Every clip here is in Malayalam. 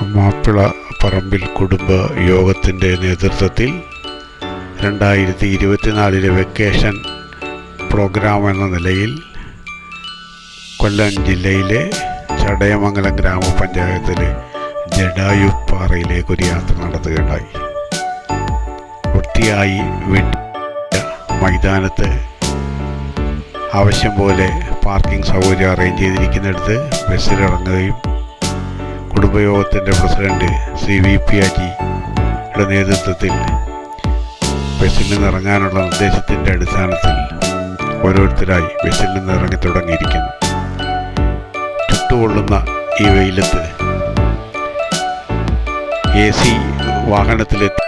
മാപ്പിള പറമ്പിൽ കുടുംബ യോഗത്തിന്റെ നേതൃത്വത്തിൽ രണ്ടായിരത്തി ഇരുപത്തിനാലിലെ വെക്കേഷൻ പ്രോഗ്രാം എന്ന നിലയിൽ കൊല്ലം ജില്ലയിലെ ചടയമംഗലം ഗ്രാമപഞ്ചായത്തിലെ ജഡായുപ്പാറയിലേക്ക് ഒരു യാത്ര നടത്തുകയുണ്ടായി. വൃത്തിയായി വീട്ടിൽ മൈതാനത്ത് ആവശ്യം പോലെ പാർക്കിംഗ് സൗകര്യം അറേഞ്ച് ചെയ്തിരിക്കുന്നിടത്ത് ബസ്സിലിറങ്ങുകയും കുടുംബയോഗത്തിന്റെ പ്രസിഡന്റ് സി വി പി അജിയുടെ നേതൃത്വത്തിൽ ബസ്സിൽ നിന്നിറങ്ങാനുള്ള നിർദ്ദേശത്തിന്റെ അടിസ്ഥാനത്തിൽ ഓരോരുത്തരായി ബസ്സിൽ നിന്ന് ഇറങ്ങി തുടങ്ങിയിരിക്കുന്നു. ചുട്ടുകൊള്ളുന്ന ഈ വെയിലത്ത് എ സി വാഹനത്തിലെത്തി.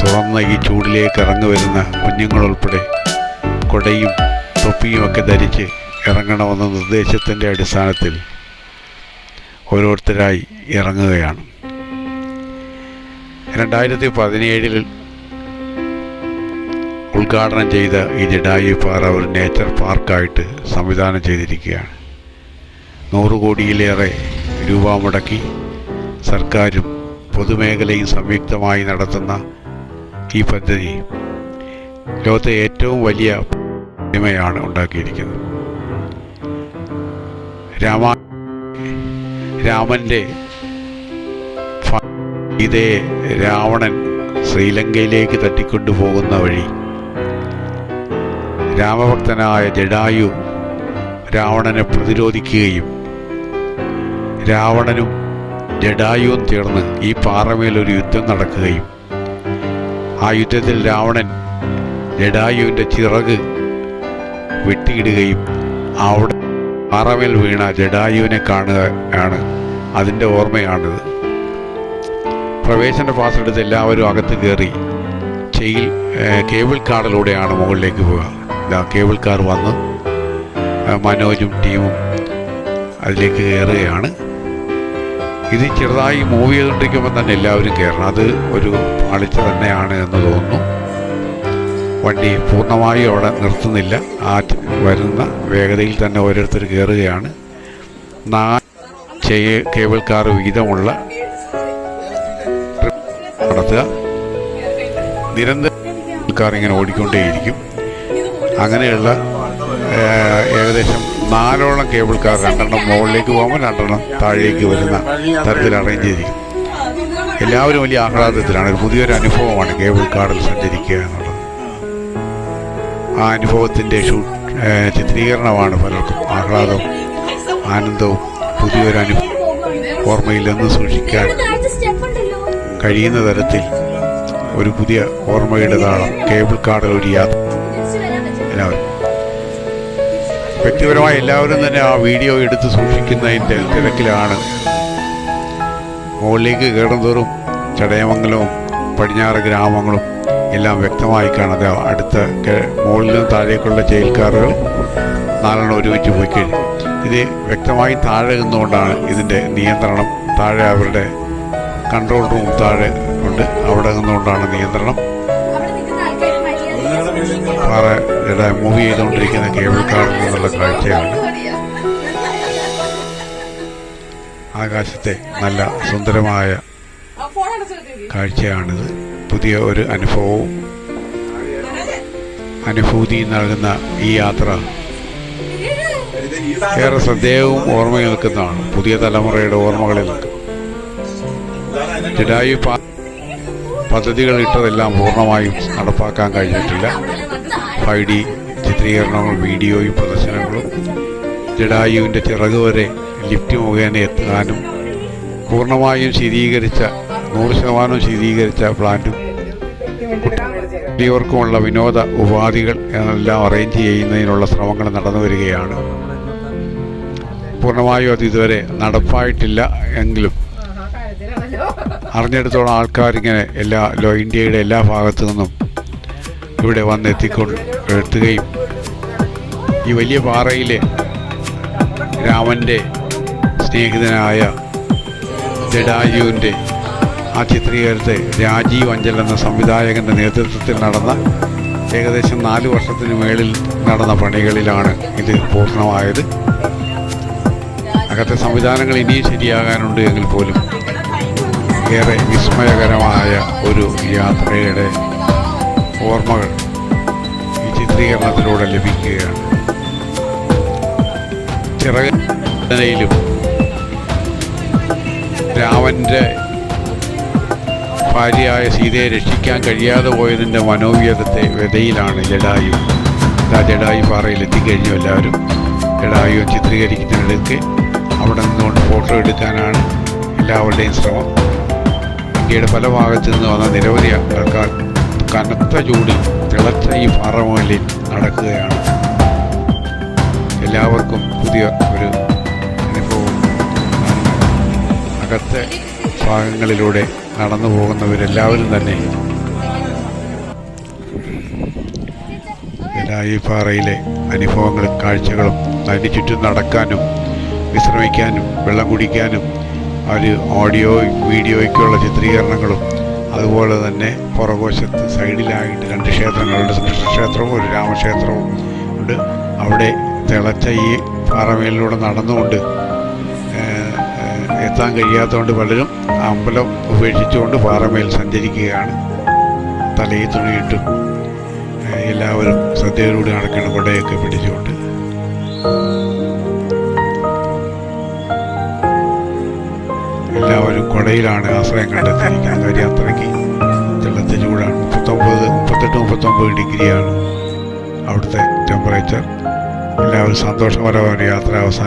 തുറന്ന ഈ ചൂടിലേക്ക് ഇറങ്ങി വരുന്ന കുഞ്ഞുങ്ങളുൾപ്പെടെ കൊടയും തൊപ്പിയും ഒക്കെ ധരിച്ച് ഇറങ്ങണമെന്ന നിർദ്ദേശത്തിന്റെ അടിസ്ഥാനത്തിൽ ഓരോരുത്തരായി ഇറങ്ങുകയാണ്. രണ്ടായിരത്തി പതിനേഴിൽ ഉദ്ഘാടനം ചെയ്ത ഈ ജഡായി പാറ ഒരു നേച്ചർ പാർക്കായിട്ട് സംവിധാനം ചെയ്തിരിക്കുകയാണ്. നൂറ് കോടിയിലേറെ രൂപ മുടക്കി സർക്കാരും പൊതുമേഖലയും സംയുക്തമായി നടത്തുന്ന ഈ പദ്ധതി ലോകത്തെ ഏറ്റവും വലിയ പ്രതിമയാണ് ഉണ്ടാക്കിയിരിക്കുന്നത്. രാമ രാമന്റെ ഇതേ രാവണൻ ശ്രീലങ്കയിലേക്ക് തട്ടിക്കൊണ്ടുപോകുന്ന വഴി. രാമഭക്തനായ ജഡായു രാവണനെ പ്രതിരോധിക്കുകയും രാവണനും ജഡായുവും ചേർന്ന് ഈ പാറമേൽ ഒരു യുദ്ധം നടക്കുകയും. ആ യുദ്ധത്തിൽ രാവണൻ ജഡായുവിന്റെ ചിറക് വെട്ടിയിടുകയും അവിടെ പാറമേൽ വീണ ജഡായുവിനെ കാണുകയാണ്. അതിന്റെ ഓർമ്മയാണിത്. പ്രവേശന പാസ് എടുത്ത് എല്ലാവരും അകത്ത് കയറി ചെയിൽ കേബിൾ കാറിലൂടെയാണ് മുകളിലേക്ക് പോവുക. ഇതാ കേബിൾ കാർ വന്ന് മനോജും ടീമും അതിലേക്ക് കയറുകയാണ്. ഇത് ചെറുതായി മൂവ് ചെയ്തുകൊണ്ടിരിക്കുമ്പോൾ തന്നെ എല്ലാവരും കയറണം. അത് ഒരു പാളിച്ച തന്നെയാണ് എന്ന് തോന്നുന്നു. വണ്ടി പൂർണമായും അവിടെ നിർത്തുന്നില്ല. ആ വരുന്ന വേഗതയിൽ തന്നെ ഓരോരുത്തർ കയറുകയാണ്. നാല് ചെയ്യ കേബിൾ കാർ വീതമുള്ള നടത്തുക. നിരന്തരം കാർ ഇങ്ങനെ ഓടിക്കൊണ്ടേയിരിക്കും. അങ്ങനെയുള്ള ഏകദേശം നാലോളം കേബിൾ കാർ രണ്ടെണ്ണം മുകളിലേക്ക് പോകുമ്പോൾ രണ്ടെണ്ണം താഴേക്ക് വരുന്ന തരത്തിൽ അറേഞ്ച് ചെയ്തിരിക്കും. എല്ലാവരും വലിയ ആഹ്ലാദത്തിലാണ്. ഒരു പുതിയൊരു അനുഭവമാണ് കേബിൾ കാറിൽ സഞ്ചരിക്കുക എന്നുള്ളത്. ആ അനുഭവത്തിന്റെ ഷൂട്ട് ചിത്രീകരണമാണ് പലർക്കും ആഹ്ലാദവും ആനന്ദവും. പുതിയൊരു അനുഭവം ഓർമ്മയിൽ നിന്ന് സൂക്ഷിക്കാൻ കഴിയുന്ന തരത്തിൽ ഒരു പുതിയ ഓർമ്മയുടെ താളം കേബിൾ കാർഡ് ഒരു യാത്ര. എല്ലാവരും. വ്യക്തിപരമായി എല്ലാവരും തന്നെ ആ വീഡിയോ എടുത്ത് സൂക്ഷിക്കുന്നതിന്റെ തിരക്കിലാണ്. മുകളിലേക്ക് കയറുന്തോറും ചടയമംഗലവും പടിഞ്ഞാറ് ഗ്രാമങ്ങളും എല്ലാം വ്യക്തമായി കാണാതെ അടുത്ത മുകളിൽ നിന്ന് താഴേക്കുള്ള ജയിൽക്കാറുകൾ നാലെണ്ണം ഒരുമിച്ച് പോയി കഴിഞ്ഞു ഇത് വ്യക്തമായി താഴെ നിന്നുകൊണ്ടാണ് ഇതിന്റെ നിയന്ത്രണം. താഴെ അവരുടെ കൺട്രോൾ റൂം താഴെ ഉണ്ട്. അവിടെ നിന്നുകൊണ്ടാണ് നിയന്ത്രണം. ഇവിടെ മൂവ് ചെയ്തുകൊണ്ടിരിക്കുന്ന കേബിൾ കാറിൽ നിന്നുള്ള കാഴ്ചയാണ്. ആകാശത്തെ നല്ല സുന്ദരമായ കാഴ്ചയാണിത്. പുതിയ ഒരു അനുഭവവും അനുഭൂതി നൽകുന്ന ഈ യാത്ര ഏറെ ശ്രദ്ധേയവും ഓർമ്മയിൽ നിൽക്കുന്നതാണ്. പുതിയ തലമുറയുടെ ഓർമ്മകളിൽ ജഡായു പദ്ധതികൾ ഇട്ടതെല്ലാം പൂർണമായും നടപ്പാക്കാൻ കഴിഞ്ഞിട്ടില്ല. ഫൈവ് ഡി ചിത്രീകരണങ്ങളും വീഡിയോയും പ്രദർശനങ്ങളും ജഡായുവിന്റെ ചിറക് വരെ ലിഫ്റ്റ് മുഖേന എത്താനും പൂർണമായും ശീതീകരിച്ച നൂറ് ശതമാനം ശീതീകരിച്ച പ്ലാന്റും കുട്ടികൾക്കുമുള്ള വിനോദ ഉപാധികൾ എന്നെല്ലാം അറേഞ്ച് ചെയ്യുന്നതിനുള്ള ശ്രമങ്ങൾ നടന്നു വരികയാണ്. പൂർണമായും അത് ഇതുവരെ നടപ്പായിട്ടില്ല എങ്കിലും. അറിഞ്ഞെടുത്തോളം ആൾക്കാരിങ്ങനെ എല്ലാ ഇന്ത്യയുടെ എല്ലാ ഭാഗത്തു നിന്നും ഇവിടെ വന്നെത്തിക്കൊണ്ട് എത്തുകയും ഈ വലിയ പാറയിലെ രാമന്റെ സ്നേഹിതനായ ജഡായുവിന്റെ ആ ചിത്രീകരണത്തെ രാജീവ് അഞ്ചൽ എന്ന സംവിധായകന്റെ നേതൃത്വത്തിൽ നടന്ന ഏകദേശം നാല് വർഷത്തിന് മേളിൽ നടന്ന പണികളിലാണ് ഇത് പൂർണമായത്. അകത്തെ സംവിധാനങ്ങൾ ഇനിയും ശരിയാകാനുണ്ട് എങ്കിൽ പോലും ഏറെ വിസ്മയകരമായ ഒരു യാത്രയുടെ ഓർമ്മകൾ ഈ ചിത്രീകരണത്തിലൂടെ ലഭിക്കുകയാണ്. ചിറകനയിലും രാമന്റെ ഭാര്യയായ സീതയെ രക്ഷിക്കാൻ കഴിയാതെ പോയതിന്റെ മനോവ്യതത്തെ വ്യതയിലാണ് ജഡായു. ആ ജഡായു പാറയിൽ എത്തിക്കഴിഞ്ഞു എല്ലാവരും. ജഡായു ചിത്രീകരിക്കുന്നിടയ്ക്ക് അവിടെ നിന്നുകൊണ്ട് ഫോട്ടോ എടുക്കാനാണ് എല്ലാവരുടെയും ശ്രമം. ഇന്ത്യയുടെ പല ഭാഗത്തു നിന്ന് വന്ന നിരവധി ആൾക്കാർ കനത്ത ചൂടിൽ തിളച്ച ഈ പാറമുകളിൽ നടക്കുകയാണ്. എല്ലാവർക്കും പുതിയ ഒരു അനുഭവം. അകത്തെ ഭാഗങ്ങളിലൂടെ നടന്നു പോകുന്നവരെല്ലാവരും തന്നെ. പാറയിലെ അനുഭവങ്ങളും കാഴ്ചകളും അതിന് ചുറ്റും നടക്കാനും വിശ്രമിക്കാനും വെള്ളം കുടിക്കാനും ഒരു ഓഡിയോ വീഡിയോയ്ക്കുള്ള ചിത്രീകരണങ്ങളും അതുപോലെ തന്നെ പുറകോശത്ത് സൈഡിലായിട്ട് രണ്ട് ക്ഷേത്രങ്ങളുണ്ട്. കൃഷ്ണക്ഷേത്രവും ഒരു രാമക്ഷേത്രവും ഉണ്ട്. അവിടെ തിളച്ച ഈ പാറമേലിലൂടെ നടന്നുകൊണ്ട് എത്താൻ കഴിയാത്തതുകൊണ്ട് പലരും അമ്പലം ഉപേക്ഷിച്ചുകൊണ്ട് പാറമേൽ സഞ്ചരിക്കുകയാണ്. തലയിൽ തുണിയിട്ടും എല്ലാവരും ശ്രദ്ധയോടുകൂടി നടക്കുന്ന കൊടയൊക്കെ പിടിച്ചുകൊണ്ട്. എല്ലാവരും കൊടയിലാണ് ആശ്രയം കണ്ടെത്തിയിരിക്കുന്നത്. കാര്യം അത്രയ്ക്ക് വെള്ളത്തിൽ ചൂടാണ്. മുപ്പത്തൊമ്പത് മുപ്പത്തെട്ട് മുപ്പത്തൊമ്പത് ഡിഗ്രിയാണ് അവിടുത്തെ ടെമ്പറേച്ചർ എല്ലാവരും സന്തോഷകരമായ യാത്ര അവസാനം